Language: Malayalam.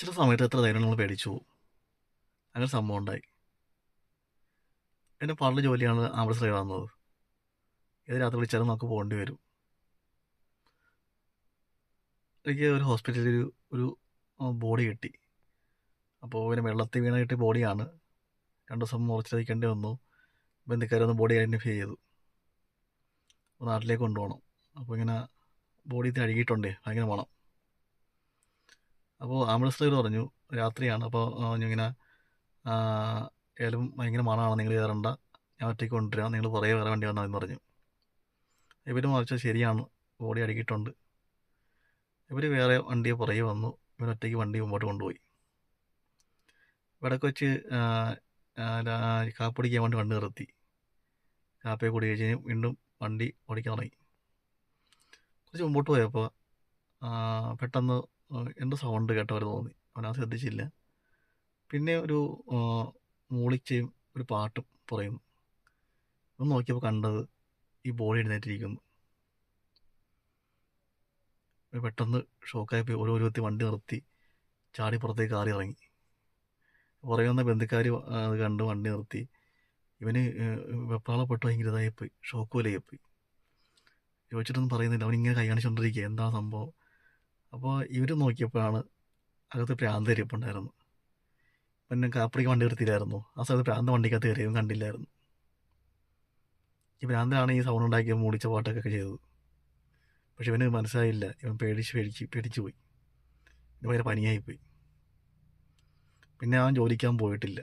ചില സമയത്ത് എത്ര ധൈര്യം നമ്മൾ പേടിച്ചു? പോകും അങ്ങനെ സംഭവം ഉണ്ടായി. എന്റെ പറഞ്ഞ ജോലിയാണ് ആംബുലൻസ് ആകുന്നത് ഏത് രാത്രി വിളിച്ചാലും നമുക്ക് പോകേണ്ടി വരും. എനിക്ക് ഒരു ഹോസ്പിറ്റലിൽ ഒരു ബോഡി കിട്ടി. അപ്പോൾ പിന്നെ വെള്ളത്തിൽ വീണ കിട്ടിയ ബോഡിയാണ് രണ്ട് ദിവസം മുറിച്ച് വയ്ക്കേണ്ടി വന്നു ബന്ധുക്കാരൊന്ന് ബോഡി ഐഡന്റിഫൈ ചെയ്തു. അപ്പോൾ നാട്ടിലേക്ക് കൊണ്ടുപോകണം. അപ്പോൾ ഇങ്ങനെ ബോഡി അങ്ങനെ ഭയങ്കര മണം. അപ്പോൾ ആംബുലൻസ് ഡ്രൈവർ പറഞ്ഞു രാത്രിയാണ്. അപ്പോൾ ഇങ്ങനെ ഏലും ഭയങ്കര മണമാണ് നിങ്ങൾ കയറണ്ട. ഞാൻ ഒറ്റയ്ക്ക് കൊണ്ടുവരാം. നിങ്ങൾ പുറകെ വേറെ വണ്ടി വന്നാൽ പറഞ്ഞു. ഇവർ മറിച്ച് ശരിയാണ്. ബോഡി അടുക്കിയിട്ടുണ്ട്. ഇവർ വേറെ വണ്ടിയെ പുറകെ വന്നു. ഇവർ ഒറ്റയ്ക്ക് വണ്ടി മുമ്പോട്ട് കൊണ്ടുപോയി. ഇവിടേക്ക് വെച്ച് കാപ്പിടിക്കാൻ വേണ്ടി വണ്ടി നിർത്തി. കാപ്പി കൂടി കഴിഞ്ഞ് വീണ്ടും വണ്ടി ഓടിക്കാൻ തുടങ്ങി. കുറച്ച് മുമ്പോട്ട് പോയപ്പോൾ പെട്ടെന്ന് എന്തോ സൗണ്ട് കേട്ടവർ തോന്നി. അവനത് ശ്രദ്ധിച്ചില്ല. പിന്നെ ഒരു മൂളിച്ചയും ഒരു പാട്ടും പറയുന്നു. ഒന്ന് നോക്കിയപ്പോൾ കണ്ടത് ഈ ബോഡി എഴുന്നേറ്റിരിക്കുന്നു. പെട്ടെന്ന് ഷോക്കായി പോയി ഓരോ ഒരുത്തി വണ്ടി നിർത്തി ചാടി പുറത്തേക്ക് കാറി ഇറങ്ങി. പുറകെ വന്ന ബന്ധുക്കാർ അത് കണ്ട് വണ്ടി നിർത്തി. ഇവന് വെപ്രാളപ്പെട്ട് ഭയങ്കര ഇതായിപ്പോയി. ഷോക്ക് പോലെയായിപ്പോയി ചോദിച്ചിട്ടൊന്നും പറയുന്നില്ല. അവനിങ്ങനെ കൈ കാണിച്ചുകൊണ്ടിരിക്കുക എന്താ സംഭവം? അപ്പോൾ ഇവർ നോക്കിയപ്പോഴാണ് അകത്ത് പ്രാന്ത് കയറിയപ്പോണ്ടായിരുന്നു പിന്നെ കാപ്പിടിക്ക് വണ്ടി നിർത്തിയില്ലായിരുന്നു. ആ സ്ഥലത്ത് പ്രാന്ത് വണ്ടിക്കകത്ത് കയറിയതും കണ്ടില്ലായിരുന്നു. ഈ പ്രാന്തിലാണ് ഈ സൗണ്ട് ഉണ്ടാക്കിയ മൂളിച്ച പാട്ടൊക്കെ ചെയ്തത്. പക്ഷെ ഇവന് മനസ്സിലായില്ല. ഇവൻ പേടിച്ച് പേടിച്ച് പേടിച്ചു പോയി. ഇവന് ഭയങ്കര പനിയായിപ്പോയി. പിന്നെ അവൻ ജോലിക്കാൻ പോയിട്ടില്ല.